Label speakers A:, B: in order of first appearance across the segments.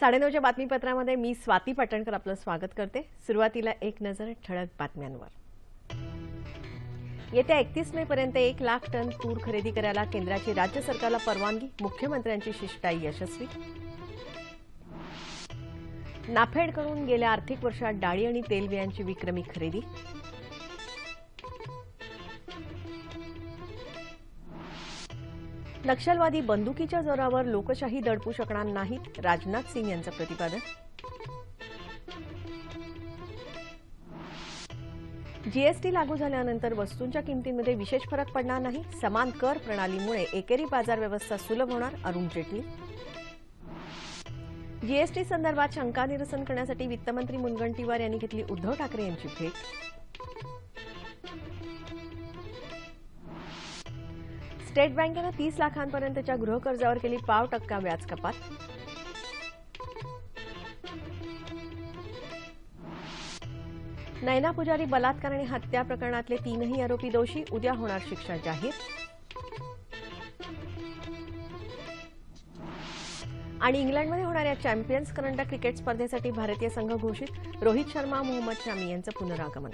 A: साडेनऊच्या बातमीपत्रामध्ये मी स्वाती पाटणकर आपलं स्वागत करते. सुरुवातीला एक नजर ठळक बातम्यांवर. येत्या एकतीस मे पर्यंत एक लाख टन तूर खरेदी करायला केंद्राची राज्य सरकारला परवानगी मुख्यमंत्र्यांची शिष्टाई यशस्वी. नाफेडकडून गेल्या आर्थिक वर्षात डाळी आणि तेलबियांची विक्रमी खरेदी. नक्षलवादी बंदुकीच्या जोरावर लोकशाही दडपू शकणार नाहीत राजनाथ सिंग यांचं प्रतिपादन. जीएसटी लागू झाल्यानंतर वस्तूंच्या किमतींमध्ये विशेष फरक पडणार नाही. समान कर प्रणालीमुळे एकेरी बाजार व्यवस्था सुलभ होणार अरुण जेटली. जीएसटी संदर्भात शंका निरसन करण्यासाठी वित्तमंत्री मुनगंटीवार यांनी घेतली उद्धव ठाकरे यांची भेट. स्टेट बँकेनं तीस लाखांपर्यंतच्या गृहकर्जावर केली पाव टक्का व्याज कपात. नैना पुजारी बलात्कार आणि हत्या प्रकरणातले तीनही आरोपी दोषी उद्या होणार शिक्षा जाहीर. आणि इंग्लंडमध्ये होणाऱ्या चॅम्पियन्स करंडक क्रिकेट स्पर्धेसाठी भारतीय संघ घोषित. रोहित शर्मा मोहम्मद शामी यांचं पुनरागमन.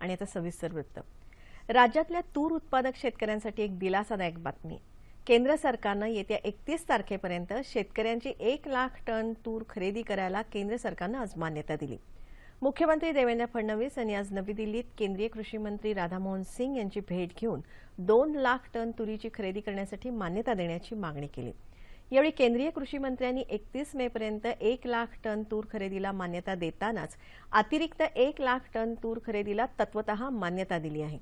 A: आणि आता सविस्तर वृत्त. राज्यातल्या तूर उत्पादक शेतकऱ्यांसाठी एक दिलासादायक बातमी. केंद्र सरकारनं येत्या एकतीस तारखेपर्यंत शेतकऱ्यांची एक लाख टन तूर खरेदी करायला केंद्र सरकारनं आज मान्यता दिली. मुख्यमंत्री देवेंद्र फडणवीस यांनी आज नवी दिल्लीत केंद्रीय कृषी मंत्री राधामोहन सिंग यांची भेट घेऊन दोन लाख टन तुरीची खरेदी करण्यासाठी मान्यता देण्याची मागणी केली. यावेळी केंद्रीय कृषी मंत्र्यांनी एकतीस मेपर्यंत एक लाख टन तूर खरेदीला मान्यता देतानाच अतिरिक्त एक लाख टन तूर खरेदीला तत्वतः मान्यता दिली आहे.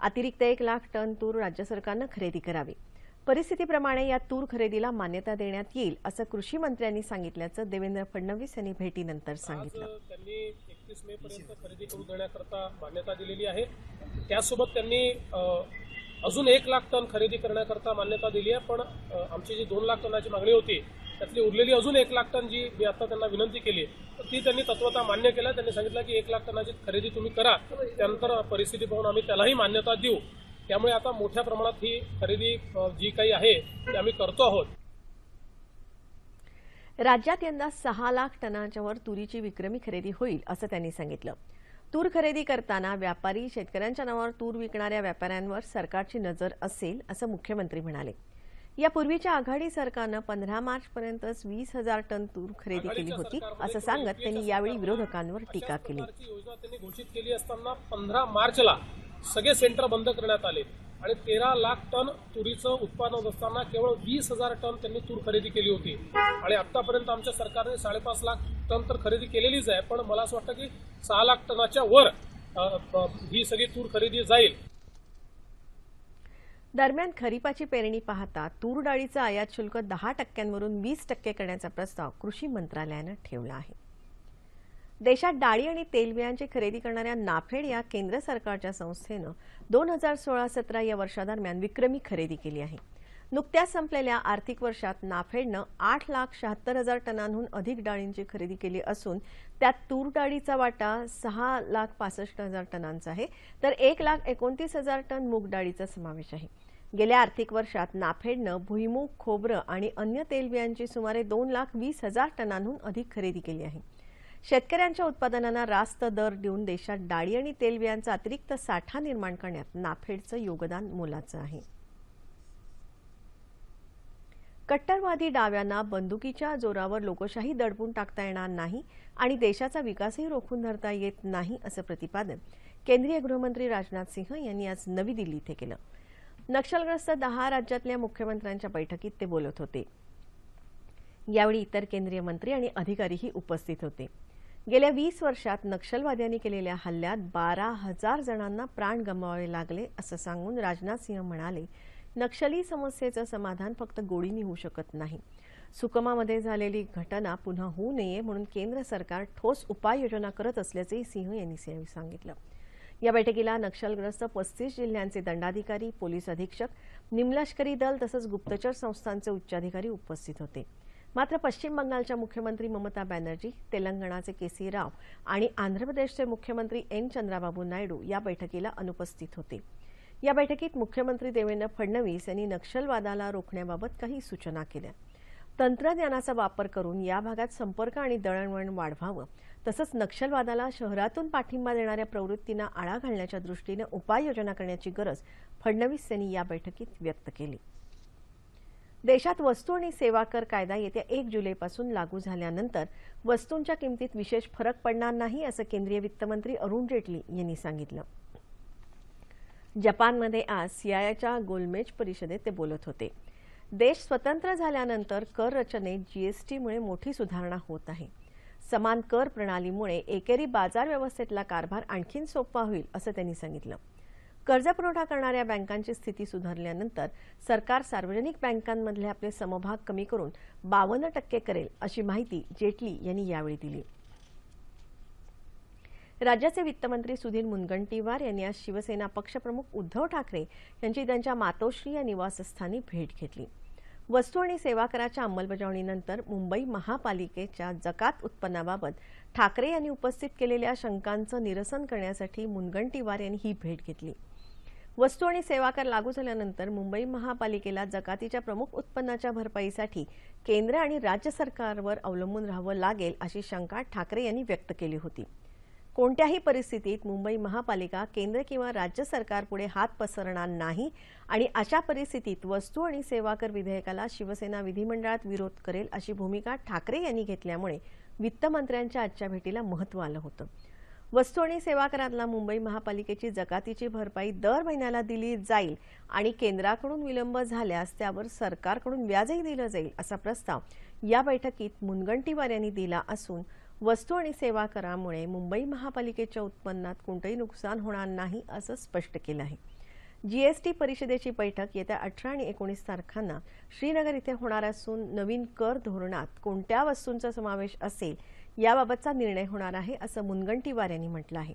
A: अतिरिक्त एक लाख टन तूर राज्य सरकारनं खरेदी करावी. परिस्थितीप्रमाणे या तूर खरेदीला मान्यता देण्यात येईल असं कृषी मंत्र्यांनी सांगितल्याचं देवेंद्र फडणवीस यांनी भेटीनंतर सांगितलं.
B: त्यांनी एकतीस मे पर्यंत खरेदी करू देण्याकरता मान्यता दिलेली आहे. त्यासोबत त्यांनी अजून एक लाख टन खरेदी करण्याकरता मान्यता दिली आहे पण आमची जी दोन लाख टनाची मागणी होती त्यातली उरलेली अजून एक लाख टन जी मी आता त्यांना विनंती केली तर ती त्यांनी तत्वता मान्य केल्या. त्यांनी सांगितलं की एक लाख टनाची खरेदी तुम्ही करा त्यानंतर परिस्थिती पाहून आम्ही त्यालाही मान्यता देऊ. त्यामुळे आता मोठ्या प्रमाणात ही खरेदी जी काही आहे ती आम्ही करतो आहोत.
A: राज्यात यंदा सहा लाख टनांच्यावर तुरीची विक्रमी खरेदी होईल असं त्यांनी सांगितलं. तूर खरेदी करताना व्यापारी शेतकऱ्यांच्या नावावर तूर विकणाऱ्या व्यापाऱ्यांवर सरकारची नजर असेल असं मुख्यमंत्री म्हणाले. यापूर्वीच्या आघाडी सरकारनं पंधरा मार्चपर्यंतच वीस हजार टन तूर खरेदी केली होती असं सांगत त्यांनी यावेळी विरोधकांवर टीका केली.
B: योजना त्यांनी घोषित केली असताना पंधरा मार्चला सगळे सेंटर बंद करण्यात आले. आणि तेरा लाख टन तुरीचं उत्पादन असताना केवळ वीस हजार टन त्यांनी तूर खरेदी केली होती. आणि आतापर्यंत आमच्या सरकारने साडेपाच लाख टन तर खरेदी केलेलीच आहे पण मला असं वाटतं की सहा लाख टनाच्या वर ही सगळी तूर खरेदी जाईल.
A: दरम्यान खरीपाची पेरणी पाहता तूर डाळीचं आयात शुल्क दहा टक्क्यांवरून वीस टक्के करण्याचा प्रस्ताव कृषी मंत्रालयानं ठेवला आहे. देशात डाळी आणि तेलबियांची खरेदी करणाऱ्या नाफेड या केंद्र सरकारच्या संस्थेनं दोन हजार सोळा सतरा या वर्षादरम्यान विक्रमी खरेदी केली आहे. नुकत्याच संपलेल्या आर्थिक वर्षात नाफेडनं आठ लाख शहात्तर हजार टनांहून अधिक डाळींची खरेदी केली असून त्यात तूर डाळीचा वाटा सहा लाख पासष्ट हजार टनांचा आहे तर एक लाख एकोणतीस हजार टन मूग डाळीचा समावेश आहे. गेल्या आर्थिक वर्षात नाफेडनं भुईमूग खोबरं आणि अन्य तेलबियांची सुमारे दोन लाख वीस हजार टनांहून अधिक खरेदी केली आहे. शेतकऱ्यांच्या उत्पादनांना रास्त दर देऊन देशात डाळी आणि तेलबियांचा अतिरिक्त साठा निर्माण करण्यात नाफेडचं योगदान मोलाचं आहे. कट्टरवादी डाव्यांना बंदुकीच्या जोरावर लोकशाही दडपून टाकता येणार नाही आणि देशाचा विकासही रोखून धरता येत नाही असं प्रतिपादन केंद्रीय गृहमंत्री राजनाथ सिंह यांनी आज नवी दिल्ली इथे केलं. नक्षलग्रस्त दहा राज्यातल्या मुख्यमंत्र्यांच्या बैठकीत ते बोलत होते. यावेळी इतर केंद्रीय मंत्री आणि अधिकारीही उपस्थित होते. गेल्या वीस वर्षात नक्षलवाद्यांनी केलेल्या हल्ल्यात बारा हजार जणांना प्राण गमवावे लागले असं सांगून राजनाथ सिंह म्हणाले नक्षली समस्येचं समाधान फक्त गोळीने होऊ शकत नाही. सुकमामध्ये झालेली घटना पुन्हा होऊ नये म्हणून केंद्र सरकार ठोस उपाययोजना करत असल्याचंही सिंह यांनी सांगितलं. या बैठकीला नक्षलग्रस्त पस्तीस जिल्ह्यांचे दंडाधिकारी पोलीस अधीक्षक निमलष्करी दल तसंच गुप्तचर संस्थांचे उच्चाधिकारी उपस्थित होते. मात्र पश्चिम बंगालच्या मुख्यमंत्री ममता बॅनर्जी तेलंगणाचे के सी राव आणि आंध्र प्रदेशचे मुख्यमंत्री एन चंद्राबाबू नायडू या बैठकीला अनुपस्थित होते. या बैठकीत मुख्यमंत्री देवेंद्र फडणवीस यांनी नक्षलवादाला रोखण्याबाबत काही सूचना केल्या. तंत्रज्ञानाचा वापर करून या भागात संपर्क आणि दळणवळण वाढवावं तसंच नक्षलवादाला शहरातून पाठिंबा देणाऱ्या प्रवृत्तींना आळा घालण्याच्या दृष्टीनं उपाययोजना करण्याची गरज फडणवीस यांनी या बैठकीत व्यक्त केली. देशात वस्तू आणि सेवा कर कायदा येत्या एक जुलैपासून लागू झाल्यानंतर वस्तूंच्या किमतीत विशेष फरक पडणार नाही असं केंद्रीय वित्तमंत्री अरुण जेटली यांनी सांगितलं. जपानमध्ये आज सीआयच्या गोलमेज परिषदेत ते बोलत होते. देश स्वतंत्र झाल्यानंतर कर रचनेत जीएसटीमुळे मोठी सुधारणा होत आहे. समान कर प्रणालीमुळे एकेरी बाजार व्यवस्थेतला कारभार आणखीन सोपा होईल असं त्यांनी सांगितलं. कर्जपुरवठा करणाऱ्या बँकांची स्थिती सुधारल्यानंतर सरकार सार्वजनिक बँकांमधले आपले समभाग कमी करून बावन्न टक्के करेल अशी माहिती जेटली यांनी यावेळी दिली. राज्याचे वित्तमंत्री सुधीर मुनगंटीवार यांनी आज शिवसेना पक्षप्रमुख उद्धव ठाकरे यांची त्यांच्या मातोश्री या निवासस्थानी भेट घेतली. वस्तू आणि सेवा कराच्या अंमलबजावणीनंतर मुंबई महापालिकेच्या जकात उत्पन्नाबाबत ठाकरे यांनी उपस्थित केलेल्या शंकांचं निरसन करण्यासाठी मुनगंटीवार यांनी ही भेट घेतली. वस्तू आणि सेवा कर लागू झाल्यानंतर मुंबई महापालिकेला जकातीच्या प्रमुख उत्पन्नाच्या भरपाईसाठी केंद्र आणि राज्य सरकारवर अवलंबून राहावं लागेल अशी शंका ठाकरे यांनी व्यक्त केली होती. कोणत्याही परिस्थितीत मुंबई महापालिका केंद्र किंवा राज्य सरकारपुढे हात पसरणार नाही आणि अशा परिस्थितीत वस्तू आणि सेवा कर विधेयकाला शिवसेना विधिमंडळात विरोध करेल अशी भूमिका ठाकरे यांनी घेतल्यामुळे वित्तमंत्र्यांच्या आजच्या भेटीला महत्त्व आलं होतं. वस्तू आणि सेवा करातला मुंबई महापालिकेची जकातीची भरपाई दर महिन्याला दिली जाईल आणि केंद्राकडून विलंब झाल्यास त्यावर सरकारकडून व्याजही दिलं जाईल असा प्रस्ताव या बैठकीत मुनगंटीवार यांनी दिला असून वस्तू आणि सेवा करामुळे मुंबई महापालिकेच्या उत्पन्नात कोणतंही नुकसान होणार नाही असं स्पष्ट केलं आहे. जीएसटी परिषदेची बैठक येत्या अठरा आणि एकोणीस तारखांना श्रीनगर इथे होणार असून नवीन कर धोरणात कोणत्या वस्तूंचा समावेश असेल याबाबतचा निर्णय होणार आहे असं मुनगंटीवार यांनी म्हटलं आहे.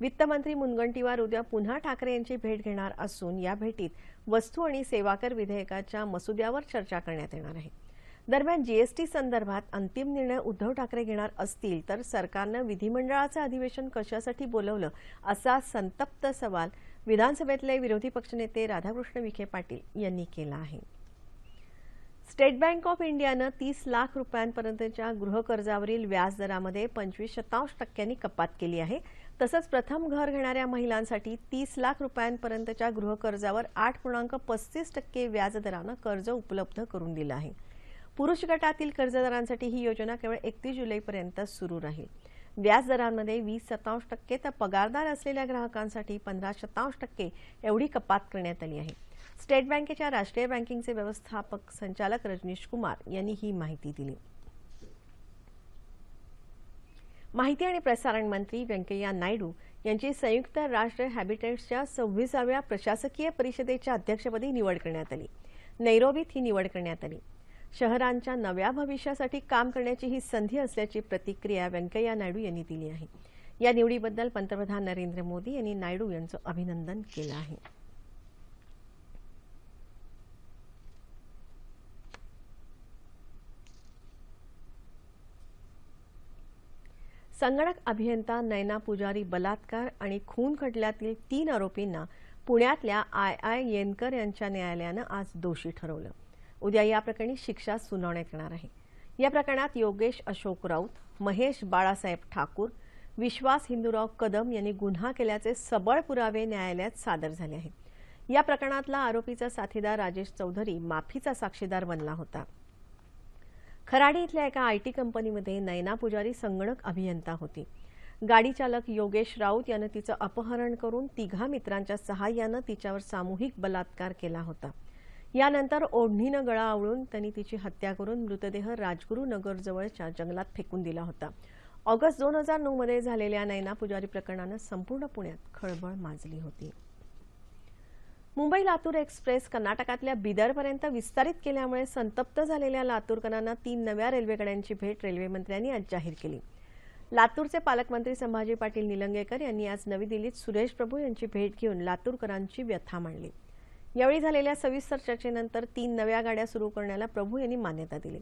A: वित्तमंत्री मुनगंटीवार उद्या पुन्हा ठाकरे यांची भेट घेणार असून या भेटीत वस्तू आणि सेवा कर विधेयकाच्या मसुद्यावर चर्चा करण्यात येणार आहे. दरम्यान जीएसटी संदर्भात अंतिम निर्णय उद्धव ठाकरे घेणार असतील तर सरकारनं विधिमंडळाचं अधिवेशन कशासाठी बोलवलं असा संतप्त सवाल विधानसभेतले विरोधी पक्षनेते राधाकृष्ण विखे पाटील यांनी केला आहे. स्टेट बँक ऑफ इंडियानं तीस लाख रुपयांपर्यंतच्या गृहकर्जावरील व्याजदरामध्ये पंचवीस शतांश टक्क्यांनी कपात केली आहे. तसंच प्रथम घर घेणाऱ्या महिलांसाठी तीस लाख रुपयांपर्यंतच्या गृहकर्जावर आठ पूर्णांक पस्तीस टक्के व्याजदरानं कर्ज उपलब्ध करून दिलं आहे. पुरुष गटातील कर्जदारांसाठी ही योजना केवळ एकतीस जुलैपर्यंत सुरू राहील. व्याजदरांमध्ये वीस शतांश टक्के तर पगारदार असलेल्या ग्राहकांसाठी पंधरा शतांश टक्के एवढी कपात करण्यात आली आहे. स्टेट बँकेच्या राष्ट्रीय बँकिंगचे व्यवस्थापक संचालक रजनीश कुमार यांनी ही माहिती दिली. माहिती आणि प्रसारण मंत्री व्यंकय्या नायडू यांची संयुक्त राष्ट्र हॅबिटेट्सच्या सव्वीसाव्या प्रशासकीय परिषदेच्या अध्यक्षपदी निवड करण्यात आली. नैरोबीत ही निवड करण्यात आली. शहरांच्या नव्या भविष्यासाठी काम करण्याची ही संधी असल्याची प्रतिक्रिया व्यंकय्या नायडू यांनी दिली आहे. या निवडीबद्दल पंतप्रधान नरेंद्र मोदी यांनी नायडू यांचं अभिनंदन केलं आहे. संगणक अभियंता नैना पुजारी बलात्कार आणि खून खटल्यातील तीन आरोपींना पुण्यातल्या आय आय येनकर यांच्या न्यायालयानं आज दोषी ठरवलं. उद्या या प्रकरणी शिक्षा सुनावण्यात येणार आहे. या प्रकरणात योगेश अशोक राऊत महेश बाळासाहेब ठाकूर विश्वास हिंदूराव कदम यांनी गुन्हा केल्याचे सबळ पुरावे न्यायालयात सादर झाले आहेत. या प्रकरणातला आरोपीचा साथीदार राजेश चौधरी माफीचा साक्षीदार बनला होता. खराडी इथल्या एका आय टी कंपनीमध्ये नैना पुजारी संगणक अभियंता होती. गाडी चालक योगेश राऊत यानं तिचं अपहरण करून तिघा मित्रांच्या सहाय्यानं तिच्यावर सामूहिक बलात्कार केला होता. यानंतर ओढणीनं गळा आवळून त्यांनी तिची हत्या करून मृतदेह राजगुरू नगरजवळच्या जंगलात फेकून दिला होता. ऑगस्ट दोन हजार नऊमध्ये झालेल्या नैना पुजारी प्रकरणानं संपूर्ण पुण्यात खळबळ माजली होती. मुंबई लातूर एक्सप्रेस कर्नाटकातल्या बिदरपर्यंत विस्तारित केल्यामुळे संतप्त झालेल्या लातूरकरांना तीन नव्या रेल्वेगाड्यांची भेट रेल्वेमंत्र्यांनी आज जाहीर केली. लातूरचे पालकमंत्री संभाजी पाटील निलंगेकर यांनी आज नवी दिल्लीत सुरेश प्रभू यांची भेट घेऊन लातूरकरांची व्यथा मांडली. यावेळी झालेल्या सविस्तर चर्चेनंतर तीन नव्या गाड्या सुरू करण्याला प्रभू यांनी मान्यता दिली.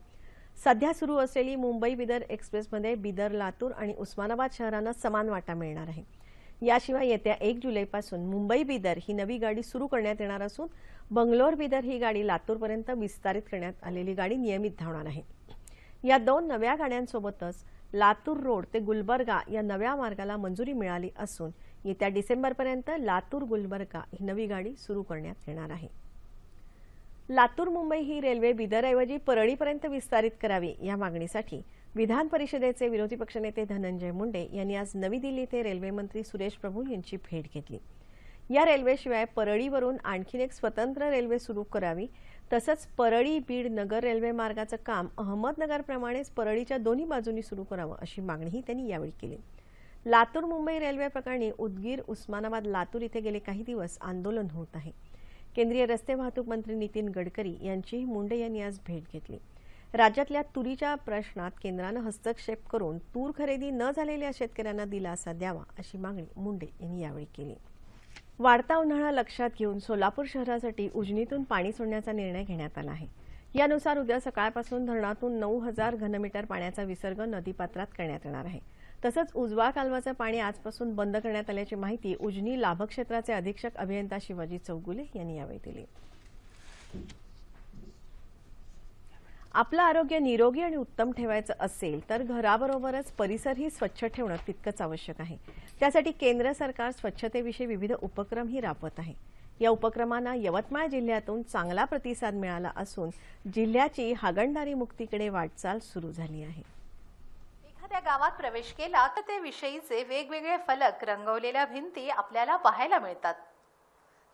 A: सध्या सुरू असलेली मुंबई बिदर एक्सप्रेसमध्ये बिदर लातूर आणि उस्मानाबाद शहरांना समान वाटा मिळणार आहे. याशिवाय येत्या एक जुलैपासून मुंबई बिदर ही नवी गाडी सुरू करण्यात येणार असून बंगलोर बिदर ही गाडी लातूरपर्यंत विस्तारित करण्यात आलेली गाडी नियमित धावणार आहे. या दोन नव्या गाड्यांसोबतच लातूर रोड ते गुलबर्गा या नव्या मार्गाला मंजुरी मिळाली असून येत्या डिसेंबरपर्यंत लातूर गुलबर्गा ही नवी गाडी सुरू करण्यात येणार आहे. लातूर मुंबई ही रेल्वे बिदरऐवजी परळीपर्यंत विस्तारित करावी या मागणीसाठी विधान परिषदेचे विरोधी पक्षनेते धनंजय मुंडे यांनी आज नवी दिल्ली येथे रेल्वेमंत्री सुरेश प्रभू यांची भेट घेतली. या रेल्वेशिवाय परळीवरून आणखीन एक स्वतंत्र रेल्वे सुरू करावी तसंच परळी बीड नगर रेल्वे मार्गाचं काम अहमदनगरप्रमाणेच परळीच्या दोन्ही बाजूंनी सुरू करावं अशी मागणीही त्यांनी यावेळी केली. लातूर मुंबई रेल्वे प्रकरणी उदगीर उस्मानाबाद लातूर इथे गेले काही दिवस आंदोलन होत आहे. केंद्रीय रस्ते वाहतूक मंत्री नितीन गडकरी यांचीही मुंडे यांनी आज भेट घेतली. राज्यातल्या तुरीच्या प्रश्नात केंद्रानं हस्तक्षेप करून तूर खरेदी न झालेल्या शेतकऱ्यांना दिलासा द्यावा अशी मागणी मुंडे यांनी यावेळी केली. वाढता उन्हाळा लक्षात घेऊन सोलापूर शहरासाठी उजनीतून पाणी सोडण्याचा निर्णय घेण्यात आला आहे. यानुसार उद्या सकाळपासून धरणातून नऊ हजार घनमीटर पाण्याचा विसर्ग नदीपात्रात करण्यात येणार आहे. तसंच उजवा कालवाचं पाणी आजपासून बंद करण्यात आल्याची माहिती उजनी लाभक्षेत्राचे अधीक्षक अभियंता शिवाजी चौगुले यांनी यावेळी दिली. आपलं आरोग्य निरोगी आणि उत्तम ठेवायचं असेल तर घराबरोबरच परिसरही स्वच्छ ठेवणं तितकंच आवश्यक आहे. त्यासाठी केंद्र सरकार स्वच्छतेविषयी विविध उपक्रमही राबवत आहे. या उपक्रमांना यवतमाळ जिल्ह्यातून चांगला प्रतिसाद मिळाला असून जिल्ह्याची हागणदारी मुक्तीकडे वाटचाल सुरू झाली आहे.
C: एखाद्या गावात प्रवेश केला तर ते विषयीचे वेगवेगळे फलक रंगवलेल्या भिंती आपल्याला पाहायला मिळतात.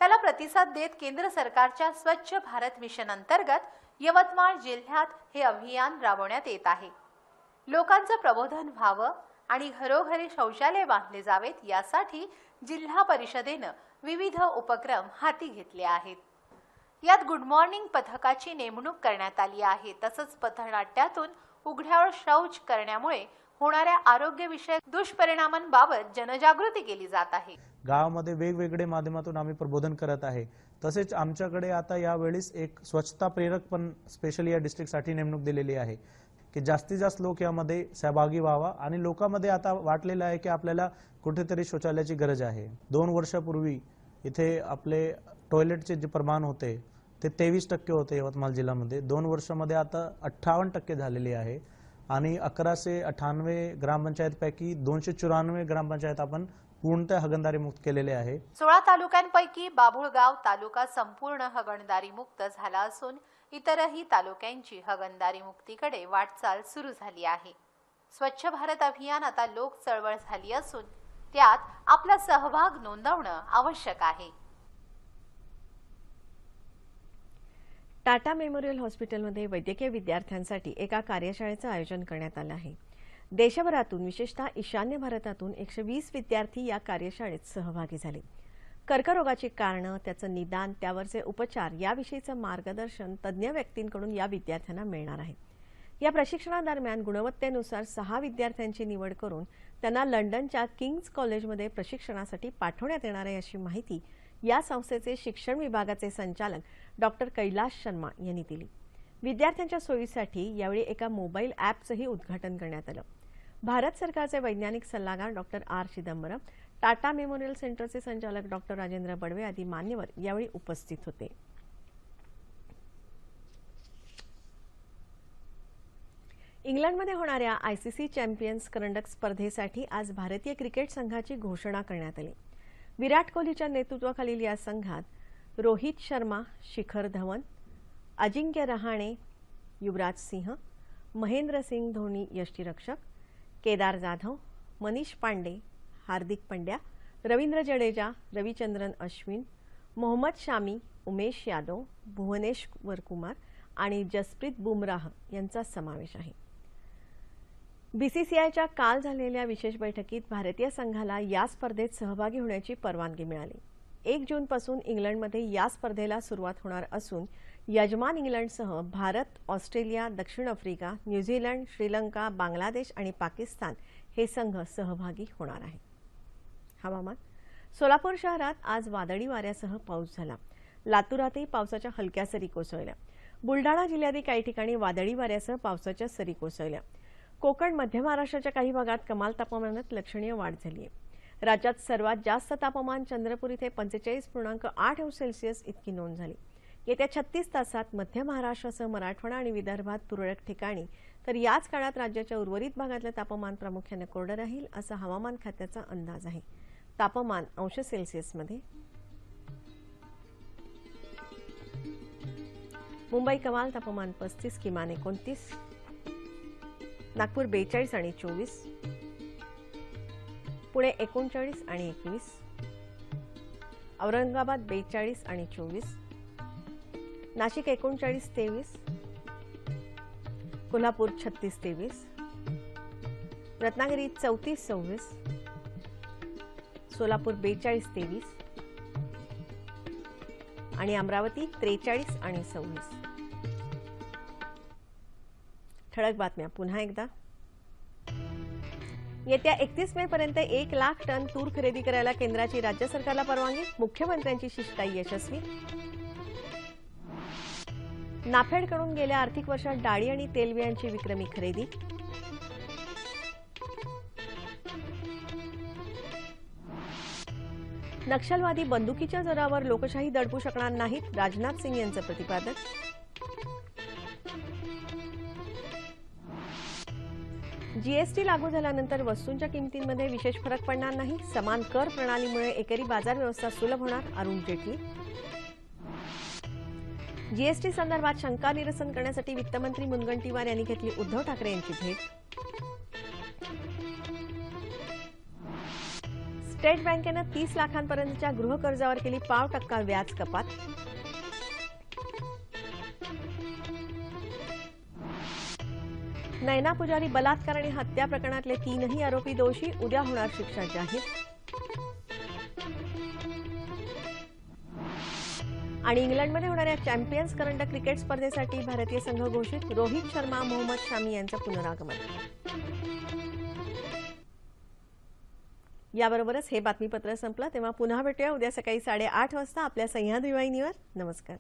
C: त्याला प्रतिसाद देत केंद्र सरकारच्या स्वच्छ भारत मिशन अंतर्गत यवतमाळ जिल्ह्यात हे अभियान राबवण्यात येत आहे. लोकांचं प्रबोधन व्हावं आणि घरोघरी शौचालय बांधले जावेत यासाठी जिल्हा परिषदेनं विविध उपक्रम हाती घेतले आहेत. यात गुड मॉर्निंग पथकाची नेमणूक करण्यात आली आहे. तसंच पथनाट्यातून उघड्यावर शौच करण्यामुळे होणाऱ्या आरोग्यविषयक दुष्परिणामांबाबत जनजागृती केली जात आहे.
D: गावामध्ये वेगवेगळे माध्यमातून आम्ही प्रबोधन करत आहे. तसेच आमच्याकडे आता यावेळीस एक स्वच्छता प्रेरक पण स्पेशली या डिस्ट्रिक्टसाठी नेमणूक दिलेली आहे. की जास्तीत जास्त लोक यामध्ये सहभागी व्हावा आणि लोकांमध्ये आता वाटलेलं आहे की आपल्याला कुठेतरी शौचालयाची गरज आहे. दोन वर्षापूर्वी इथे आपले टॉयलेटचे जे प्रमाण होते ते तेवीस टक्के होते यवतमाळ जिल्ह्यामध्ये. दोन वर्षामध्ये आता अठ्ठावन्न टक्के झालेले आहे. आणि अकराशे अठ्ठावन्नवे ग्रामपंचायतपैकी दोनशे चौऱ्याण्णव ग्रामपंचायत आपण पूर्णतः हगंदारी मुक्त केलेले आहे.
C: सोळा तालुक्यांपैकी बाभुळगाव तालुका संपूर्ण हगणदारी मुक्त झाला असून इतरही तालुक्यांची हगणदारी मुक्तीकडे वाटचाल सुरू झाली आहे. स्वच्छ भारत अभियान आता लोक चळवळ झाली असून त्यात आपला सहभाग नोंदवणं आवश्यक आहे.
A: टाटा मेमोरियल हॉस्पिटलमध्ये वैद्यकीय विद्यार्थ्यांसाठी एका कार्यशाळेचं आयोजन करण्यात आलं आहे. देशभरातून विशेषतः ईशान्य भारतातून एकशे वीस विद्यार्थी या कार्यशाळेत सहभागी झाले. कर्करोगाची कारणं त्याचं निदान त्यावरचे उपचार याविषयीचं मार्गदर्शन तज्ज्ञ व्यक्तींकडून या विद्यार्थ्यांना मिळणार आहे. या प्रशिक्षणादरम्यान गुणवत्तेनुसार सहा विद्यार्थ्यांची निवड करून त्यांना लंडनच्या किंग्ज कॉलेजमध्ये प्रशिक्षणासाठी पाठवण्यात येणार आहे अशी माहिती या संस्थेचे शिक्षण विभागाचे संचालक डॉक्टर कैलाश शर्मा यांनी दिली. विद्यार्थ्यांच्या सोयीसाठी यावेळी एका मोबाईल ॲपचंही उद्घाटन करण्यात आलं. भारत सरकारचे वैज्ञानिक सल्लागार doctor R. Chidambaram Tata Memorial सेंटरचे संचालक डॉक्टर राजेंद्र बडवे आदी मान्यवर यावेळी उपस्थित होते. इंग्लंडमध्ये होणाऱ्या आयसीसी चॅम्पियन्स करंडक स्पर्धेसाठी आज भारतीय क्रिकेट संघाची घोषणा करण्यात आली. विराट कोहलीच्या नेतृत्वाखालील या संघात रोहित शर्मा शिखर धवन अजिंक्य रहाणे युवराज सिंह महेंद्रसिंग धोनी यष्टीरक्षक केदार जाधव मनीष पांडे हार्दिक पंड्या रवींद्र जडेजा रविचंद्रन अश्विन मोहम्मद शामी उमेश यादव भुवनेश्वर कुमार आणि जसप्रीत बुमराह यांचा समावेश आहे. बीसीसीआयच्या काल झालेल्या विशेष बैठकीत भारतीय संघाला या स्पर्धेत सहभागी होण्याची परवानगी मिळाली. एक जूनपासून इंग्लंडमध्ये या स्पर्धेला सुरुवात होणार असून यजमान इंग्लंडसह भारत ऑस्ट्रेलिया दक्षिण Africa New Zealand Sri Lanka Bangladesh आणि पाकिस्तान हे संघ सहभागी होणार आहे हवामान. सोलापूर शहरात आज वादळी वाऱ्यासह पाऊस झाला. लातूरातही पावसाच्या हलक्या सरी कोसळल्या. बुलडाणा जिल्ह्यातही काही ठिकाणी वादळी वाऱ्यासह पावसाच्या सरी कोसळल्या. कोकण मध्य महाराष्ट्राच्या काही भागात कमाल तापमानात लक्षणीय वाढ झाली आहे राज्यात सर्वात जास्त तापमान चंद्रपूर इथे पंचेचाळीस पूर्णांक आठ अंश सेल्सिअस इतकी नोंद झाली. येत्या छत्तीस तासात मध्य महाराष्ट्रासह मराठवाडा आणि विदर्भात तुरळक ठिकाणी. तर याच काळात राज्याच्या उर्वरित भागातलं तापमान प्रामुख्याने कोरडं राहील असा हवामान खात्याचा अंदाज आहे. तापमान अंश सेल्सिअसमध्ये. मुंबई कमाल तापमान पस्तीस किमान एकोणतीस. नागपूर बेचाळीस आणि चोवीस. पुणे एकोणचाळीस आणि एकवीस. औरंगाबाद बेचाळीस आणि चोवीस. नाशिक एकोणचाळीस तेवीस कोल्हापूर छत्तीस तेवीस रत्नागिरी चौतीस सव्वीस सोलापूर बेचाळीस तेवीस आणि अमरावती त्रेचाळीस आणि सव्वीस. ठळक बातम्या पुन्हा एकदा. येत्या एकतीस मे पर्यंत एक लाख टन तूर खरेदी करायला केंद्राची राज्य सरकारला परवानगी मुख्यमंत्र्यांची शिष्टाई यशस्वी नाफेडकडून गेल्या आर्थिक वर्षात डाळी आणि तेलबियांची विक्रमी खरेदी. नक्षलवादी बंदुकीच्या जोरावर लोकशाही दडपू शकणार नाहीत राजनाथ सिंग यांचं प्रतिपादन. जीएसटी लागू झाल्यानंतर वस्तूंच्या किमतींमध्ये विशेष फरक पडणार नाही समान कर प्रणालीमुळे एकेरी बाजार व्यवस्था सुलभ होणार अरुण जेटली. जीएसटी संदर्भात शंका निरसन करण्यासाठी वित्तमंत्री मुनगंटीवार यांनी घेतली उद्धव ठाकरे यांची भेट. स्टेट बँकेनं तीस लाखांपर्यंतच्या गृहकर्जावर केली पाव टक्का व्याज कपात. नयना पुजारी बलात्कार आणि हत्या प्रकरणातले तीनही आरोपी दोषी उद्या होणार शिक्षा जाहीर. आणि इंग्लंडमध्ये होणाऱ्या चॅम्पियन्स करंडक क्रिकेट स्पर्धेसाठी भारतीय संघ घोषित रोहित शर्मा मोहम्मद शामी यांचं पुनरागमन. याबरोबरच हे बातमीपत्र संपलं. तेव्हा पुन्हा भेटूया. उद्या सकाळी साडेआठ वाजता आपल्या सह्याद्री वाहिनीवर. नमस्कार.